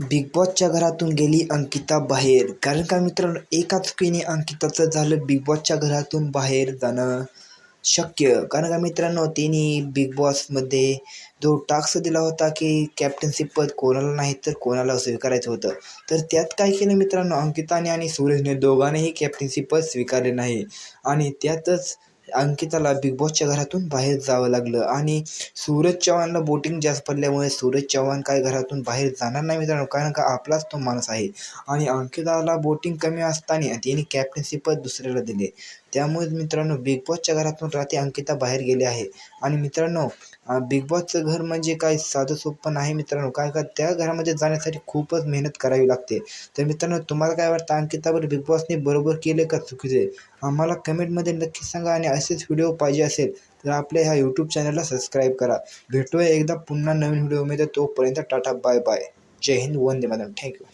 Big बॉसच्या घरातून गेली अंकिता बाहेर. कारण का मित्रांनो एका चुकीने अंकिताचं झालं बिग बॉसच्या घरातून बाहेर जाणं शक्य. कारण का मित्रांनो तिने बिग बॉसमध्ये जो टास्क दिला होता की कॅप्टन्सी पद कोणाला नाही तर कोणाला स्वीकारायचं होतं? तर त्यात काय केलं मित्रांनो अंकिताने आणि सूरजने दोघांनीही कॅप्टन्सी पद स्वीकारले नाही. आणि त्यातच अंकिताला बिग बॉसच्या घरातून बाहेर जावं लागलं. आणि सूरज चव्हाणला बोटिंग जास्त पडल्यामुळे सूरज चव्हाण काय घरातून बाहेर जाणार नाही मित्रांनो. कारण का आपलाच तो माणूस आहे. आणि अंकिताला बोटिंग कमी असताना तिने कॅप्टन्सी पद दुसऱ्याला दिले. त्यामुळे मित्रांनो बिग बॉसच्या घरातून राहते अंकिता बाहेर गेले आहे. आणि मित्रांनो बिग बॉसचं घर म्हणजे काय? साधं सोपं नाही मित्रांनो. काय का? त्या घरामध्ये जाण्यासाठी खूपच मेहनत करावी लागते. तर मित्रांनो तुम्हाला काय वाटतं? अंकितावर बिग बॉसने बरोबर केले का चुकीचे? आम्हाला कमेंटमध्ये नक्की सांगा आणि असेच व्हिडिओ पाहिजे असेल तर आपल्या ह्या यूट्यूब चॅनलला सबस्क्राईब करा. भेटूया एकदा पुन्हा नवीन व्हिडिओमध्ये. तोपर्यंत tata bye bye Jai Hind Vande madam thank you